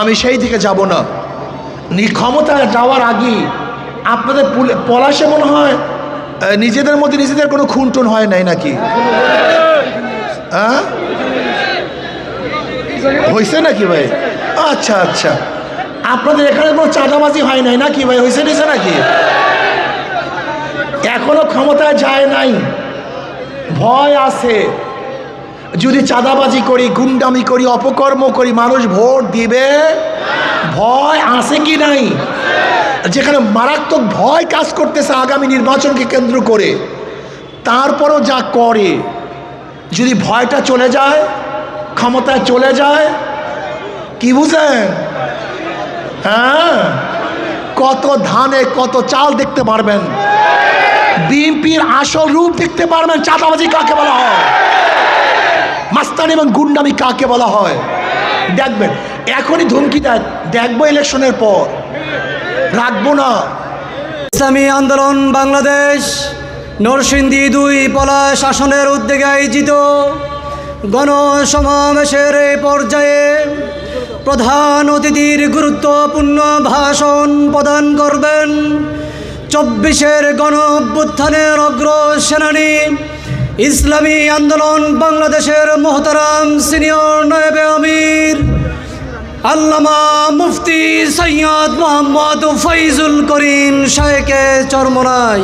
আমি সেই দিকে যাব না। ক্ষমতায় যাওয়ার আগে আপনাদের পুলে- পলাশে মনে হয় নিজেদের মধ্যে নিজেদের কোনো খুনটুন হয় নাই নাকি? হ্যাঁ হয়েছে নাকি ভাই? আচ্ছা আচ্ছা। আপনাদের এখানে কোনো চাঁদাবাজি হয় নাই নাকি ভাই? হয়েছে নিছে নাকি? এখনও ক্ষমতায় যায় নাই। ভয় আছে। যদি চাঁদাবাজি করি, গুন্ডামি করি, অপকর্ম করি, মানুষ ভোট দিবে? ভয় আছে কি নাই? যেখানে মারাত্মক ভয় কাজ করতেছে আগামী নির্বাচনকে কেন্দ্র করে, তারপরও যা করে, যদি ভয়টা চলে যায়, ক্ষমতায় চলে যায়, কি বুঝেন? হ্যাঁ? কত ধানে, কত চাল দেখতে পারবেন। বিএনপির আসল রূপ দেখতে পারবেন, চাঁদাবাজি কাকে বলা হয়? মাস্তানি এবং গুন্ডামি কাকে বলা হয়? দেখবেন, এখনই ধমকি দেয়। দেখব ইলেকশনের পর। রাখব না। ইসলামী আন্দোলন বাংলাদেশ নরসিংদী দুই পলা শাসনের উদ্যোগে আয়োজিত। গণসমাবেশের এই পর্যায়ে প্রধান অতিথির গুরুত্বপূর্ণ ভাষণ প্রদান করবেন চব্বিশের গণ অভ্যুত্থানের অগ্র সেনানী ইসলামী আন্দোলন বাংলাদেশের মোহতারাম সিনিয়র নয়েবে আমির, আল্লামা মুফতি সৈয়দ মোহাম্মদ ফৈজুল করিম শাহেকে চরমরাই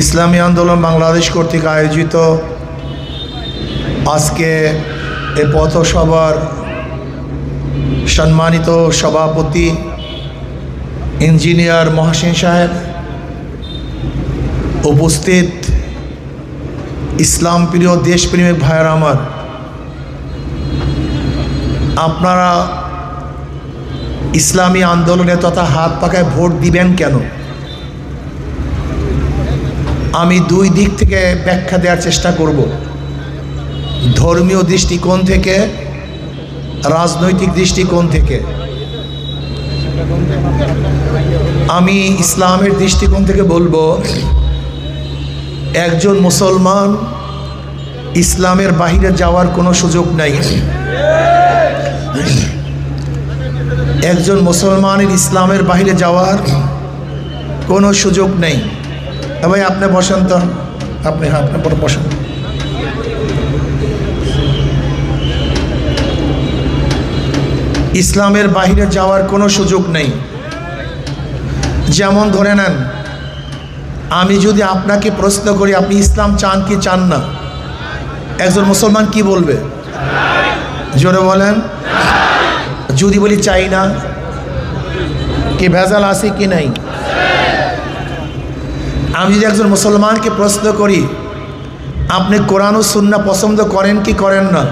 ইসলামী আন্দোলন বাংলাদেশ কর্তৃক আয়োজিত আজকে এ পথসভার সম্মানিত সভাপতি, ইঞ্জিনিয়ার মহাসিন সাহেব, উপস্থিত ইসলাম প্রিয় দেশপ্রেমিক ভাইয়ের আমার। আপনারা ইসলামী আন্দোলনে তথা হাত পাকায় ভোট দিবেন কেন? আমি দুই দিক থেকে ব্যাখ্যা দেওয়ার চেষ্টা করব। ধর্মীয় দৃষ্টিকোণ থেকে, রাজনৈতিক দৃষ্টিকোণ থেকে। আমি ইসলামের দৃষ্টিকোণ থেকে বলব, একজন মুসলমান ইসলামের বাহিরে যাওয়ার কোনো সুযোগ নাই। একজন মুসলমানের ইসলামের বাইরে যাওয়ার কোনো সুযোগ নেই। এ ভাই, আপনি বসেন তো। আপনি হ্যাঁ আপনি বসেন। ইসলামের বাইরে যাওয়ার কোনো সুযোগ নেই। যেমন ধরে নেন, আমি যদি আপনাকে প্রশ্ন করি, আপনি ইসলাম চান কি চান না? একজন মুসলমান কি বলবে? জোরে বলেন। যদি বলি চাই না কি ভেজাল আছে কি নাই আমি যদি একজন মুসলমানকে প্রশ্ন করি, আপনি কোরআন ও সুন্না পছন্দ করেন কি করেন না?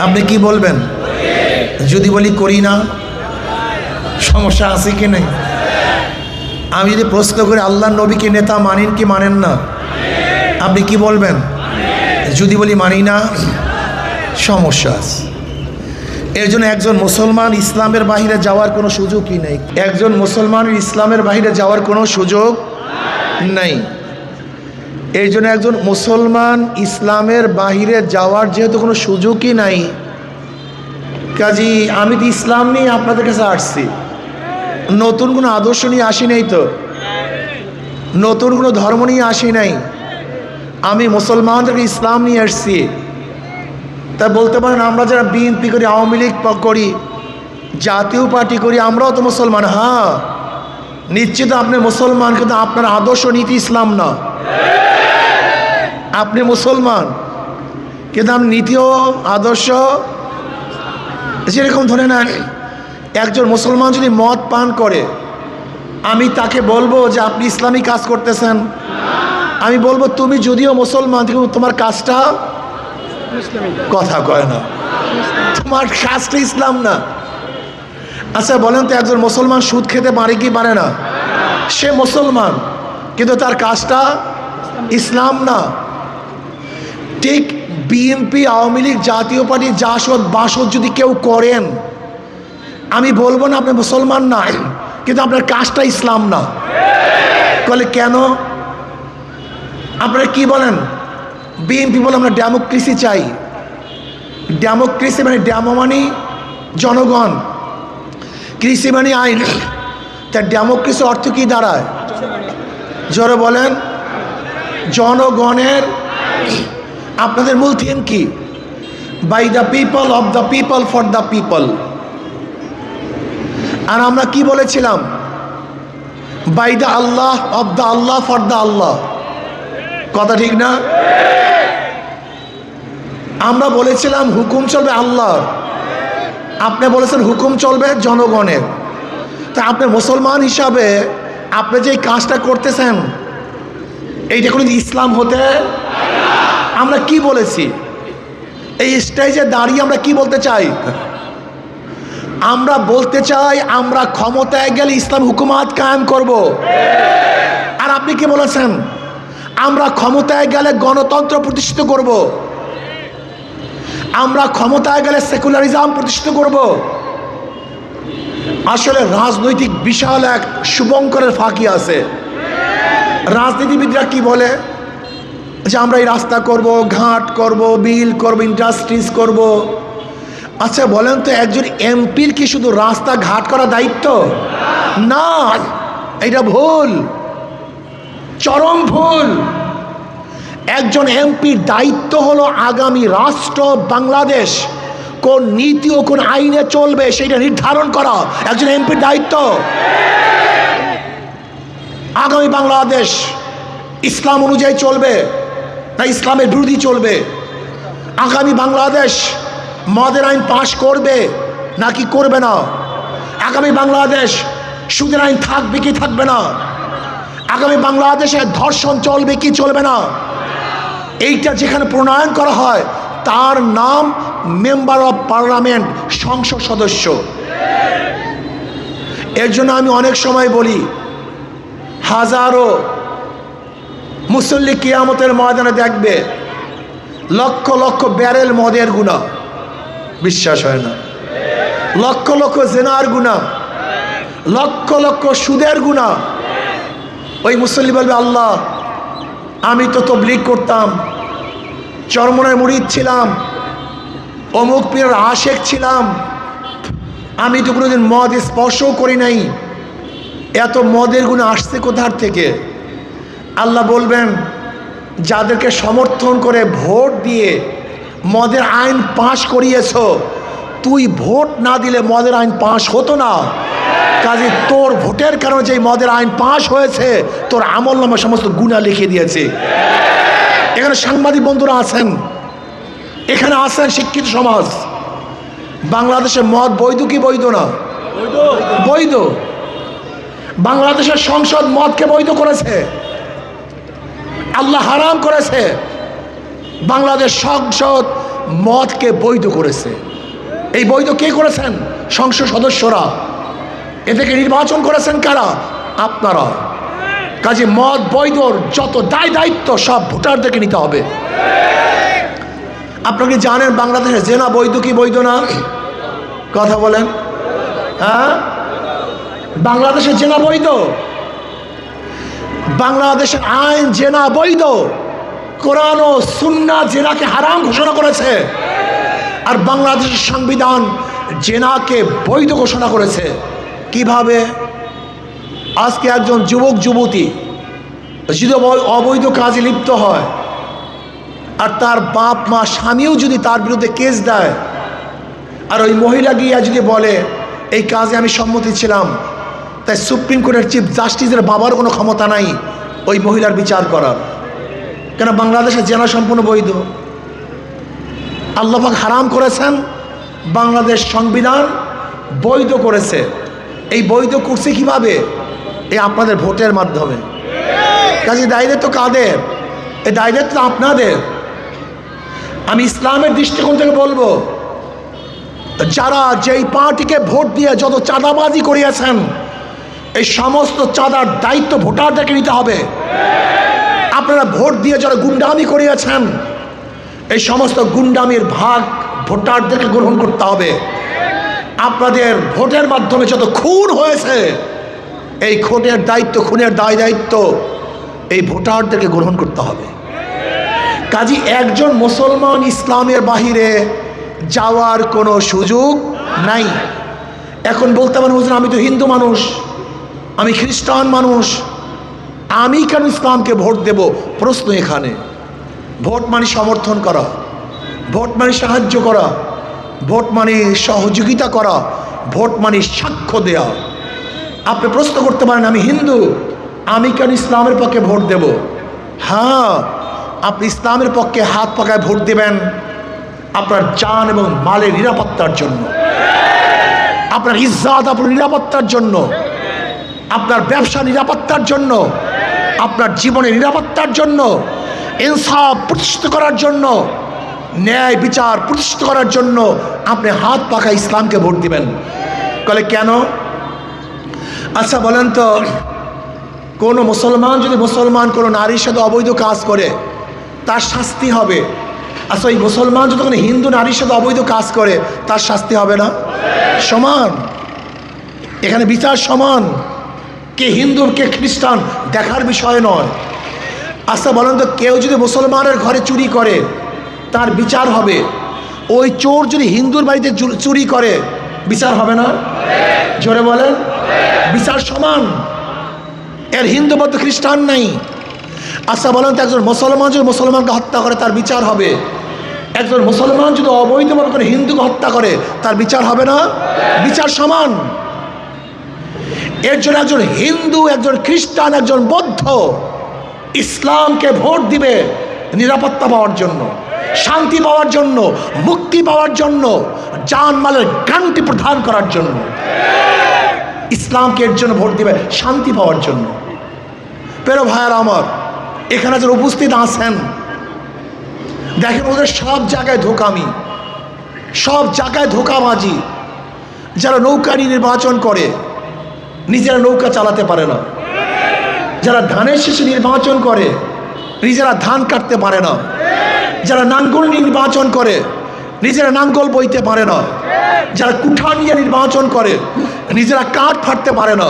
আপনি কি বলবেন? যদি বলি, করি না। সমস্যা আছে কি নেই? আমি যদি প্রশ্ন করি আল্লাহ নবীকে নেতা মানেন কি মানেন না? আপনি কি বলবেন? যদি বলি, মানি না, সমস্যা আছে। এর জন্য একজন মুসলমান ইসলামের বাহিরে যাওয়ার কোনো সুযোগই নেই। একজন মুসলমানের ইসলামের বাহিরে যাওয়ার কোনো সুযোগ নেই। এই জন্য একজন মুসলমান ইসলামের বাহিরে যাওয়ার যেহেতু কোনো সুযোগই নাই, কাজী আমি তো ইসলাম নিয়ে আপনাদের কাছে আসছি। নতুন কোনো আদর্শ নিয়ে আসি নাই তো? নতুন কোনো ধর্ম নিয়ে আসি নাই? আমি মুসলমানদেরকে ইসলাম নিয়ে আসছি। তা বলতে পারেন, আমরা যারা বিএনপি করি, আওয়ামী লীগ করি, জাতীয় পার্টি করি, আমরাও তো মুসলমান। হ্যাঁ নিশ্চিত আপনি মুসলমান, কিন্তু আপনার আদর্শ নীতি ইসলাম না। আপনি মুসলমান, কিন্তু আপনি নীতিও আদর্শ যেরকম ধরে নেন, একজন মুসলমান যদি মদ পান করে, আমি তাকে বলব যে আপনি ইসলামী কাজ করতেছেন। আমি বলব, তুমি যদিও মুসলমান, কিন্তু তোমার কাজটা কথা কয় না। তোমার কাজটা ইসলাম না। আচ্ছা বলেন তো একজন মুসলমান সুদ খেতে পারে কি পারে না? সে মুসলমান, কিন্তু তার কাজটা ইসলাম না। ঠিক বিএনপি, আওয়ামী লীগ, জাতীয় পার্টি, জাসদ, বাসদ যদি কেউ করেন, আমি বলব না আপনি মুসলমান না, কিন্তু আপনার কাজটা ইসলাম না। বলে কেন? আপনারা কি বলেন? বিএনপি বলে আমরা ডেমোক্রেসি চাই। ডেমোক্রেসি মানে ডেমো মানে জনগণ। কৃষি মানে আইন। তা ডেমোক্রেসি অর্থ কি দাঁড়ায়? জোরে বলেন। জনগণের আপনাদের মূল থিম কি? By the people of the people for the people আর আমরা কি বলেছিলাম? By the Allah of the Allah for the Allah কথা ঠিক না? আমরা বলেছিলাম হুকুম চলবে আল্লাহর। আপনি বলেছেন হুকুম চলবে জনগণের। তা আপনি মুসলমান হিসাবে আপনি যে কাজটা করতেছেন, এইটা কোনো ইসলাম হতে আমরা কি বলেছি? এই স্টেজে দাঁড়িয়ে আমরা কি বলতে চাই? আমরা বলতে চাই আমরা ক্ষমতায় গেলে ইসলাম হুকুমাত কায়েম করব। আর আপনি কি বলেছেন? আমরা ক্ষমতায় গেলে গণতন্ত্র প্রতিষ্ঠিত করব। আমরা ক্ষমতায় গেলে সেকুলারিজম প্রতিষ্ঠিত করব। আসলে রাজনৈতিক বিশাল এক শুভঙ্করের ফাঁকি আছে। রাজনীতিবিদরা কি বলে? যে আমরা এই রাস্তা করব, ঘাট করব, বিল করব, ইন্ডাস্ট্রিজ করব। আচ্ছা বলেন তো একজন এমপির কি শুধু রাস্তা ঘাট করা দায়িত্ব? না, এটা ভুল। চরম ভুল। একজন এমপির দায়িত্ব হলো আগামী রাষ্ট্র বাংলাদেশ। কোন নীতি ও কোন আইনে চলবে সেটা নির্ধারণ করা। একজন এমপির দায়িত্ব। আগামী বাংলাদেশ ইসলাম অনুযায়ী চলবে না ইসলামের বিরোধী চলবে? আগামী বাংলাদেশ মদের আইন পাশ করবে নাকি করবে না? আগামী বাংলাদেশ সুদের আইন থাকবে কি থাকবে না? আগামী বাংলাদেশে ধর্ষণ চলবে কি চলবে না? এইটা যেখানে প্রণয়ন করা হয়, তার নাম মেম্বার অফ পার্লামেন্ট, সংসদ সদস্য। এর জন্য আমি অনেক সময় বলি, হাজারো মুসল্লি কিয়ামতের ময়দানে দেখবে, লক্ষ লক্ষ ব্যারেল মদের গুণা। বিশ্বাস হয় না। লক্ষ লক্ষ জেনার গুণা। লক্ষ লক্ষ সুদের গুণা। ওই মুসল্লি বলবে, আল্লাহ, আমি তো তবলিগ করতাম। চরমনের মুড়িদ ছিলাম, অমুক পীরের আশেক ছিলাম। আমি তো কোনোদিন মদ স্পর্শও করি নাই। এত মদের গুণ আসছে কোথার থেকে? আল্লাহ বলবেন, যাদেরকে সমর্থন করে ভোট দিয়ে মদের আইন পাশ করিয়েছ, তুই ভোট না দিলে মদের আইন পাশ হতো না। কাজে তোর ভোটের কারণে যে মদের আইন পাশ হয়েছে, তোর আমল নামা সমস্ত গুণা লিখে দিয়েছে। এখানে সাংবাদিক বন্ধুরা আছেন। এখানে আছেন শিক্ষিত সমাজ। বাংলাদেশে মদ বৈধ কি বৈধ না? বৈধ। বাংলাদেশের সংসদ মদকে বৈধ করেছে। আল্লাহ হারাম করেছে। বাংলাদেশ সংসদ মদকে বৈধ করেছে। এই বৈধ কে করেছেন? সংসদ সদস্যরা। এ থেকে নির্বাচন করেছেন কারা? আপনারা। কাজে মদ বৈধর যত দায় দায়িত্ব সব ভোটারদেরকে নিতে হবে। আপনাকে জানেন বাংলাদেশে জেনা বৈধ কি বৈধ না? কথা বলেন। হ্যাঁ? বাংলাদেশের জেনা বৈধ? বাংলাদেশের আইন জেনা বৈধ? কোরআন ও সুন্না জেনাকে হারাম ঘোষণা করেছে। আর বাংলাদেশের সংবিধান জেনাকে বৈধ ঘোষণা করেছে। কীভাবে? আজকে একজন যুবক, যুবতী যদি অবৈ- অবৈধ কাজে লিপ্ত হয়, আর তার বাপ, মা, স্বামীও যদি তার বিরুদ্ধে কেস দেয়, আর ওই মহিলা গিয়া যদি বলে, এই কাজে আমি সম্মতি ছিলাম, তাই সুপ্রিম কোর্টের চিফ জাস্টিসের বাবার কোনো ক্ষমতা নাই, ওই মহিলার বিচার করার। কেন বাংলাদেশে জেনা সম্পূর্ণ বৈধ। আল্লাহাক হারাম করেছেন, বাংলাদেশ সংবিধান বৈধ করেছে। এই বৈধ করছে কীভাবে? এই আপনাদের ভোটের মাধ্যমে। কাজে দায়িত্ব কাদের? এই দায়িত্ব আপনাদের। আমি ইসলামের দৃষ্টিকোণ থেকে বলব, যারা যেই পার্টিকে ভোট দিয়ে যত চাঁদাবাজি করিয়েছেন, এই সমস্ত চাঁদার দায়িত্ব ভোটারদেরকে নিতে হবে। আপনারা ভোট দিয়ে যারা গুন্ডামি করিয়াছেন, এই সমস্ত গুন্ডামির ভাগ ভোটারদেরকে গ্রহণ করতে হবে। আপনাদের ভোটের মাধ্যমে যত খুন হয়েছে এই খুনের দায়িত্ব, খুনের দায় দায়িত্ব এই ভোটারদেরকে গ্রহণ করতে হবে। কাজী একজন মুসলমান ইসলামের বাহিরে যাওয়ার কোনো সুযোগ নাই। এখন বলতে পারেন আমি তো হিন্দু মানুষ, আমি খ্রিস্টান মানুষ, আমি কেন ইসলামকে ভোট দেব? প্রশ্ন এখানে। ভোট মানে সমর্থন করা, ভোট মানে সাহায্য করা, ভোট মানে সহযোগিতা করা, ভোট মানে সাক্ষ্য দেয়া। আপনি প্রশ্ন করতে পারেন, আমি হিন্দু, আমি কেন ইসলামের পক্ষে ভোট দেব? হ্যাঁ আপনি ইসলামের পক্ষে হাত পাকায় ভোট দেবেন আপনার জান এবং মালের নিরাপত্তার জন্য। আপনার ইজ্জাত, আপনার নিরাপত্তার জন্য। আপনার ব্যবসা নিরাপত্তার জন্য। আপনার জীবনের নিরাপত্তার জন্য। ইনসাফ প্রতিষ্ঠিত করার জন্য। ন্যায় বিচার প্রতিষ্ঠিত করার জন্য আপনি হাত পাকা ইসলামকে ভোট দিবেন। কলে কেন? আচ্ছা বলেন তো, কোনো মুসলমান যদি মুসলমান, কোনো নারীর সাথে অবৈধ কাজ করে, তার শাস্তি হবে। আচ্ছা ওই মুসলমান যদি কোনো হিন্দু নারীর সাথে অবৈধ কাজ করে, তার শাস্তি হবে না? সমান। এখানে বিচার সমান। কে হিন্দু, কে খ্রিস্টান, দেখার বিষয় নয়। আচ্ছা বলেন তো, কেউ যদি মুসলমানের ঘরে চুরি করে, তার বিচার হবে। ওই চোর যদি হিন্দুর বাড়িতে চুরি করে, বিচার হবে না? জোরে বলেন। বিচার সমান। এর হিন্দু মধ্যে খ্রিস্টান নাই। আচ্ছা বলেন তো একজন মুসলমান যদি মুসলমানকে হত্যা করে, তার বিচার হবে। একজন মুসলমান যদি অবৈধভাবে করে হিন্দুকে হত্যা করে, তার বিচার হবে না? বিচার সমান। এর জন্য একজন হিন্দু, একজন খ্রিস্টান, একজন বৌদ্ধ ইসলামকে ভোট দিবে নিরাপত্তা পাওয়ার জন্য, শান্তি পাওয়ার জন্য, মুক্তি পাওয়ার জন্য, জানমালের গ্যারান্টি প্রদান করার জন্য। ইসলামকে এর জন্য ভোট দিবে, শান্তি পাওয়ার জন্য। পেরো ভাইয়ার আমার, এখানে যারা উপস্থিত আছেন, দেখেন ওদের সব জায়গায় ধোকামি, সব জায়গায় ধোকাবাজি। যারা নৌকারি নির্বাচন করে, নিজেরা নৌকা চালাতে পারে না। যারা ধানের শেষে নির্বাচন করে, নিজেরা ধান কাটতে পারে না। যারা নাঙ্গল নির্বাচন করে, নিজেরা নাঙ্গল বইতে পারে না। যারা কুঠা নিয়ে নির্বাচন করে নিজেরা কাঠ ফাটতে পারে না।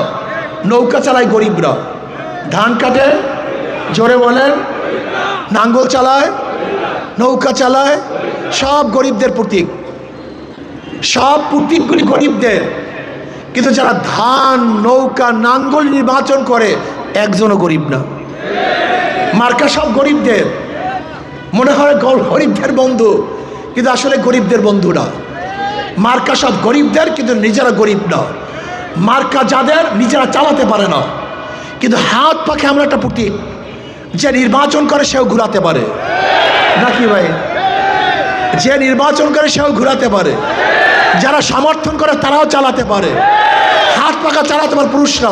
নৌকা চালায় গরিবরা। ধান কাটে, জোরে বলেন নাঙ্গল চালায়, নৌকা চালায়, সব গরিবদের প্রতীক। সব প্রতীকগুলি গরিবদের। কিন্তু যারা ধান, নৌকা, নাঙ্গল নির্বাচন করে, একজনও গরিব না। মার্কা সব গরিবদের। মনে হয় গরিবদের বন্ধু, কিন্তু আসলে গরিবদের বন্ধু না মার্কা সব গরিবদের, কিন্তু নিজেরা গরিব না। মার্কা যাদের নিজেরা চালাতে পারে না। কিন্তু হাত পাখে আমরা একটা প্রতীক যে নির্বাচন করে সেও ঘুরাতে পারে। নাকি ভাই? যে নির্বাচন করে সেও ঘুরাতে পারে। যারা সমর্থন করে তারাও চালাতে পারে। হাত পাকা চালাতে পারে পুরুষরা।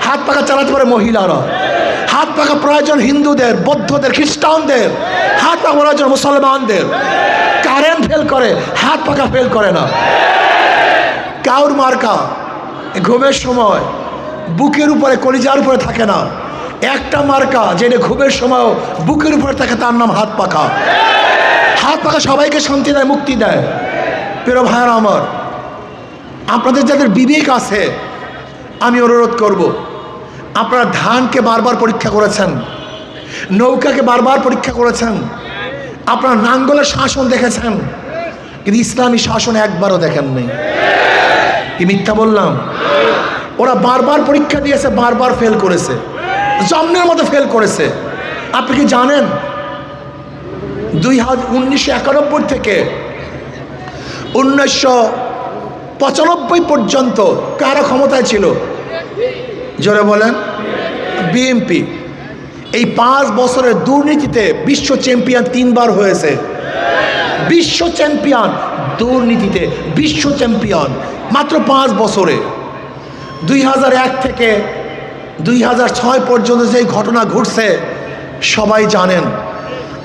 হাত পাকা চালাতে পারে মহিলারা। হাত পাকা প্রয়োজন হিন্দুদের, বৌদ্ধদের, খ্রিস্টানদের। হাত পাকা প্রয়োজন মুসলমানদের। কারেন্ট ফেল করে, হাত পাকা ফেল করে না। কাউর মার্কা ঘুমের সময় বুকের উপরে, কলিজার উপরে থাকে না। একটা মার্কা যেটা ঘুমের সময় বুকের উপরে থাকে, তার নাম হাত পাকা হাত পাকা সবাইকে শান্তি দেয়, মুক্তি দেয়। প্রিয় ভাইয়ার আমার, আপনাদের যাদের বিবেক আছে, আমি অনুরোধ করব, আপনারা ধানকে বারবার পরীক্ষা করেছেন, নৌকাকে বারবার পরীক্ষা করেছেন, আপনারা নাঙ্গলের শাসন দেখেছেন, কিন্তু ইসলামী শাসন একবারও দেখেননি। কি মিথ্যা বললাম? ওরা বারবার পরীক্ষা দিয়েছে, বারবার ফেল করেছে। জন্মের মতো ফেল করেছে। আপনি কি জানেন? দুই হাজার উনিশশো একানব্বই থেকে উনিশশো পঁচানব্বই পর্যন্ত কারা ক্ষমতায় ছিল? জোরে বলেন। বিএমপি এই পাঁচ বছরের দুর্নীতিতে বিশ্ব চ্যাম্পিয়ন তিনবার হয়েছে। বিশ্ব চ্যাম্পিয়ন দুর্নীতিতে বিশ্ব চ্যাম্পিয়ন মাত্র পাঁচ বছরে। দুই হাজার এক থেকে দুই হাজার ছয় পর্যন্ত যেই ঘটনা ঘটছে, সবাই জানেন।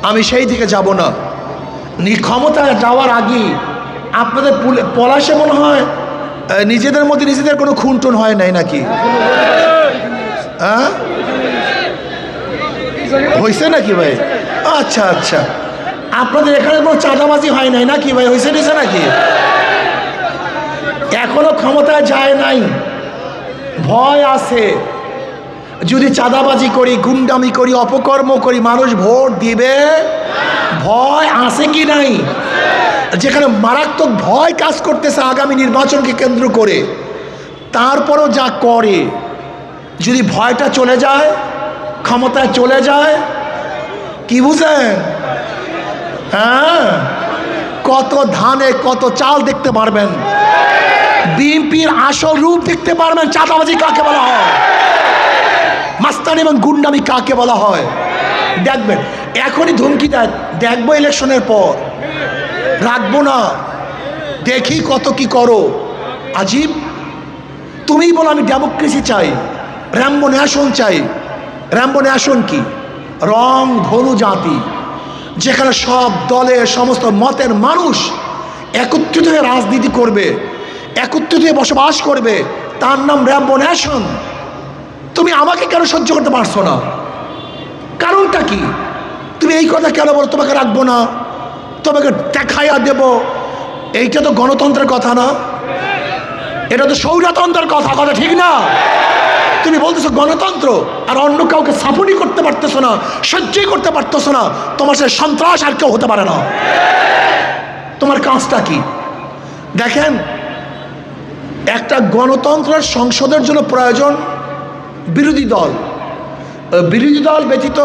আমি সেই দিকে যাব না। নি- ক্ষমতায় যাওয়ার আগেই আপনাদের পলাশে মনে হয় নিজেদের মধ্যে নিজেদের কোনো খুনটুন হয় নাই নাকি? হ্যাঁ? হয়েছে নাকি ভাই? আচ্ছা আচ্ছা। আপনাদের এখানে কোনো চাঁদাবাজি হয় নাই নাকি ভাই? হয়েছে নিছে নাকি? এখনও ক্ষমতায় যায় নাই। ভয় আছে। যদি চাঁদাবাজি করি, গুন্ডামি করি, অপকর্ম করি, মানুষ ভোট দিবে? ভয় আছে কি নাই? যেখানে মারাত্মক ভয় কাজ করতেছে আগামী নির্বাচনকে কেন্দ্র করে, তারপরও যা করে, যদি ভয়টা চলে যায়, ক্ষমতায় চলে যায়, কি বুঝেন? হ্যাঁ? কত ধানে, কত চাল দেখতে পারবেন। বিএনপির আসল রূপ দেখতে পারবেন, চাঁদাবাজি কাকে বলা হয়? মাস্তানি এবং গুন্ডামি কাকে বলা হয়? দেখবেন, এখনই ধমকি দেয়। দেখব ইলেকশনের পর। রাখব না। দেখি কত কি করো। আজীব, তুমিই বলো, আমি ডেমোক্রেসি চাই, র্যাম্বো ন্যাশন চাই। র্যাম্বো ন্যাশন কি? রং ধনু জাতি। যেখানে সব দলের সমস্ত মতের মানুষ একত্রিত হয়ে রাজনীতি করবে, একত্রিত হয়ে বসবাস করবে, তার নাম র্যাম্বো ন্যাশন তুমি আমাকে কেন সহ্য করতে পারছ না? কারণটা কি? তুমি এই কথা কেন বলো, তোমাকে রাখব না? তোমাকে দেখাইয়া দেব? এইটা তো গণতন্ত্রের কথা না। এটা তো সৌরতন্ত্রের কথা কথা ঠিক না? তুমি বলতেছো গণতন্ত্র, আর অন্য কাউকে সাপোর্টই করতে পারতেছো না, সহ্যই করতে পারতেছো না, তোমার সে সন্ত্রাস আর কেউ হতে পারে না। তোমার কাজটা কি? দেখেন, একটা গণতন্ত্রের সংসদের জন্য প্রয়োজন বিরোধী দল। বিরোধী দল ব্যতীত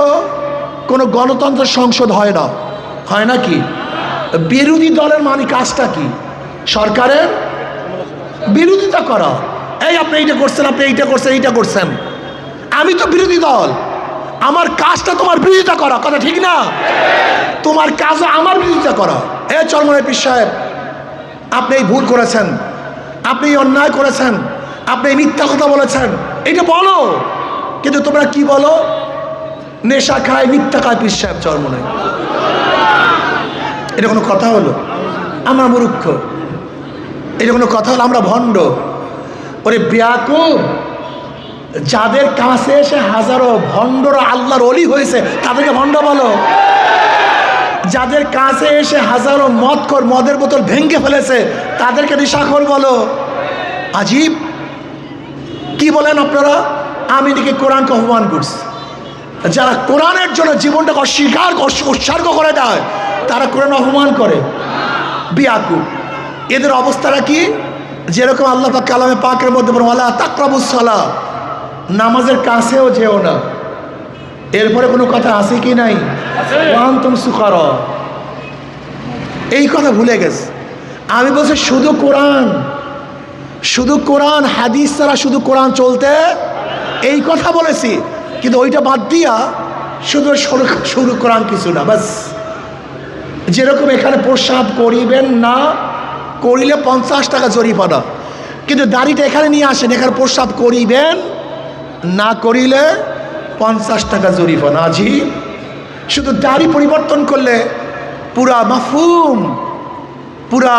কোনো গণতন্ত্রের সংসদ হয় না। হয় না কি? বিরোধী দলের মানে কাজটা কি? সরকারের বিরোধিতা করা। এই আপনি এইটা করছেন, আপনি এইটা করছেন এইটা করছেন। আমি তো বিরোধী দল। আমার কাজটা তোমার বিরোধিতা করা, কথা ঠিক না? তোমার কাজও আমার বিরোধিতা করা। এ চরমনের পীর সাহেব, আপনি এই ভুল করেছেন। আপনি অন্যায় করেছেন। আপনি এই মিথ্যা কথা বলেছেন। এটা বলো। কিন্তু তোমরা কি বলো? নেশা খায়, মিথ্যা খায় পীর সাহেব চরমনে এটা কোনো কথা হলো? আমরা মূর্খ। এটা কোনো কথা হলো? আমরা ভণ্ড। ওরে ব্যাকুব যাদের কাছে এসে হাজারো ভণ্ডরা আল্লাহর অলি হয়েছে, তাদেরকে ভণ্ড বলো। যাদের কাছে এসে হাজারো মদ কর মদের বোতল ভেঙে ফেলেছে, তাদেরকে নিশাখর বলো। আজীব, কি বলেন আপনারা? আমি নাকি কোরআনকে অপমান করছি। যারা কোরআনের জন্য জীবনটাকে অস্বীকার উৎসর্গ করে দেয়, তারা কোরআন অপমান করে। বিয়াকু, এদের অবস্থাটা কি? যেরকম আল্লাহ পাক কালামে পাকের মধ্যে আল্লাহ তাকরাবুসলা নামাজের কাছেও যেও না। এরপরে কোনো কথা আছে কি নাই? ওয়ান তুম সুখার এই কথা ভুলে গেছে। আমি বলছি, শুধু কোরআন শুধু কোরআন, হাদিস ছাড়া শুধু কোরআন চলতে এই কথা বলেছি। কিন্তু ওইটা বাদ দিয়া শুধু শুরু কোরআন কিছু না, বাস। যেরকম এখানে প্রস্রাব করিবেন না করিলে পঞ্চাশ টাকা জরিমানা কিন্তু দাড়িটা এখানে নিয়ে আসেন, এখানে প্রস্রাব করিবেন, না করিলে পঞ্চাশ টাকা জরিমানা আজি, শুধু দাড়ি পরিবর্তন করলে পুরা মাফুম পুরা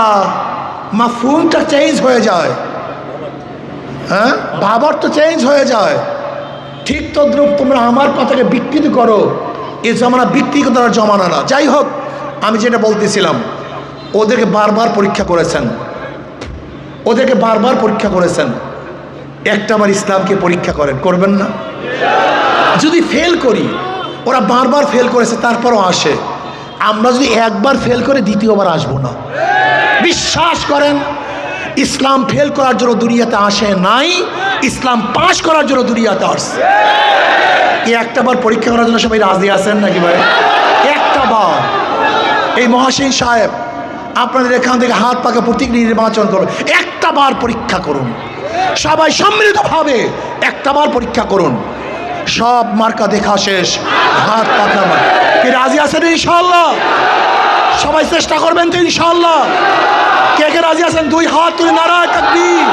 মাফুমটা চেঞ্জ হয়ে যায়। হ্যাঁ? বাবার তো চেঞ্জ হয়ে যায়। ঠিক তদ্রুপ তোমরা আমার কথাকে বিকৃত করো। এ জমানা বিকৃত করার জমানা না। যাই হোক, আমি যেটা বলতেছিলাম ওদেরকে বারবার পরীক্ষা করেছেন। ওদেরকে বারবার পরীক্ষা করেছেন। একটা বার ইসলামকে পরীক্ষা করেন, করবেন না? যদি ফেল করি, ওরা বারবার ফেল করেছে, তারপরও আসে। আমরা যদি একবার ফেল করে, দ্বিতীয়বার আসব না। বিশ্বাস করেন, ইসলাম ফেল করার জন্য দুনিয়াতে আসে নাই, ইসলাম পাশ করার জন্য দুনিয়াতে আসছে। একটা বার পরীক্ষা করার জন্য সবাই রাজি আছেন নাকি ভাই? একটা বার। এই মহাসিন সাহেব আপনাদের এখান থেকে হাত পাকে প্রতীক নির্বাচন করুন। একটা বার পরীক্ষা করুন। সবাই সম্মিলিতভাবে একটা বার পরীক্ষা করুন। সব মার্কা দেখা শেষ। হাত পাকা কি রাজি আছেন ইনশাল্লাহ সবাই চেষ্টা করবেন তো ইনশাল্লাহ কে কে রাজি আছেন? দুই হাত তুলে নারায় তাকবীর।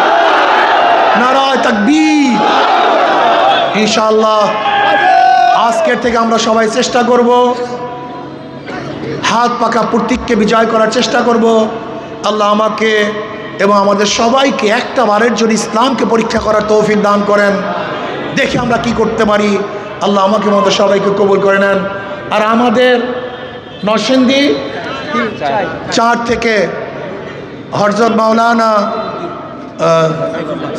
নারায় তাকবীর। ইনশাল্লাহ আজকের থেকে আমরা সবাই চেষ্টা করব। হাত পাকা প্রতীককে বিজয় করার চেষ্টা করব। আল্লাহ আমাকে এবং আমাদের সবাইকে একটা বারের জন্য ইসলামকে পরীক্ষা করার তৌফিক দান করেন। দেখে আমরা কি করতে পারি। আল্লাহ আমাকে মতো সবাইকে কবুল করে নেন। আর আমাদের নরসিংদী চার থেকে হরজত মাওলানা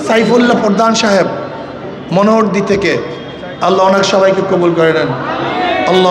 সাইফুল্লাহ প্রধান সাহেব মনোহরদি থেকে। আল্লাহ অনেক সবাইকে কবুল করে নেন। আল্লাহ